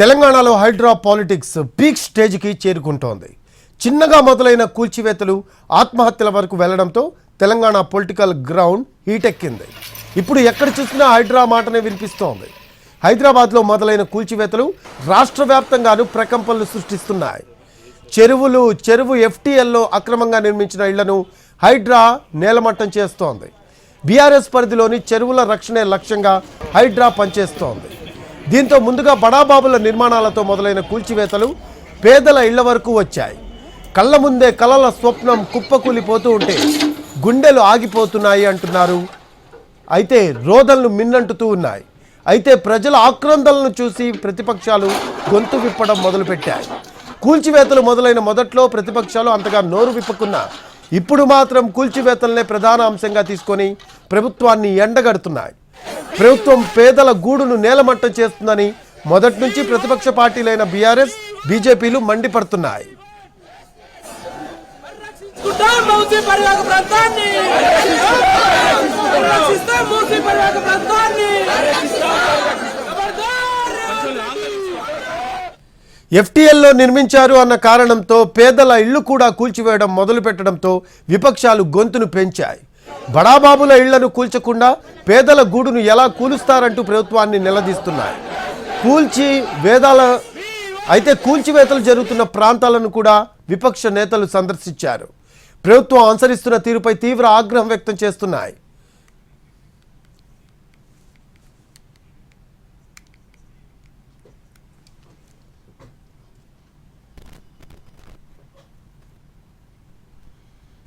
తెలంగాణలో Hydraa politics peak స్టేజ్కి చేరుకుంటోంది. చిన్నగా మొదలైన కూల్చివేతలు ఆత్మహత్యల వరకు వెళ్ళడంతో తెలంగాణ పొలిటికల్ గ్రౌండ్ హీటెక్కింది. ఇప్పుడు ఎక్కడ చూసినా హైడ్రా మాటనే వినిపిస్తోంది. హైదరాబాద్లో మొదలైన కూల్చివేతలు రాష్ట్ర వ్యాప్తంగాను ప్రకంపనలు సృష్టిస్తున్నాయి. చెరువులు చెరువు ఎఫ్టీఎల్లో అక్రమంగా నిర్మించిన ఇళ్ళను హైడ్రా నేలమట్టం చేస్తోంది. బీఆర్ఎస్ పరిధిలోని చెరువుల రక్షణే లక్ష్యంగా హైడ్రా పనిచేస్తోంది. దీంతో ముందుగా బడాబాబుల నిర్మాణాలతో మొదలైన కూల్చివేతలు పేదల ఇళ్ళ వరకు వచ్చాయి. కళ్ళ ముందే కలల స్వప్నం కుప్పకూలిపోతూ ఉంటే గుండెలు ఆగిపోతున్నాయి అంటున్నారు. అయితే రోదనలు మిన్నంటుతూ ఉన్నాయి. అయితే ప్రజల ఆక్రందనలను చూసి ప్రతిపక్షాలు గొంతు విప్పడం మొదలుపెట్టాయి. కూల్చివేతలు మొదలైన మొదట్లో ప్రతిపక్షాలు అంతగా నోరు విప్పకున్నా ఇప్పుడు మాత్రం కూల్చివేతలనే ప్రధాన అంశంగా తీసుకొని ప్రభుత్వాన్ని ఎండగడుతున్నాయి. ప్రభుత్వం పేదల గూడును నేలమట్టం చేస్తుందని మొదటి నుంచి ప్రతిపక్ష పార్టీలైన బీఆర్ఎస్ బీజేపీలు మండిపడుతున్నాయి. ఎఫ్టీఎల్లో నిర్మించారు అన్న కారణంతో పేదల ఇళ్ళు కూడా కూల్చివేయడం మొదలుపెట్టడంతో విపక్షాలు గొంతును పెంచాయి. బడాబాబుల ఇళ్ళను కూల్చకుండా పేదల గూడును ఎలా కూలుస్తారంటూ ప్రభుత్వాన్ని నిలదీస్తున్నాయి. కూల్చి వేదాల అయితే కూల్చివేతలు జరుగుతున్న ప్రాంతాలను కూడా విపక్ష నేతలు సందర్శించారు. ప్రభుత్వం అనుసరిస్తున్న తీరుపై తీవ్ర ఆగ్రహం వ్యక్తం చేస్తున్నాయి.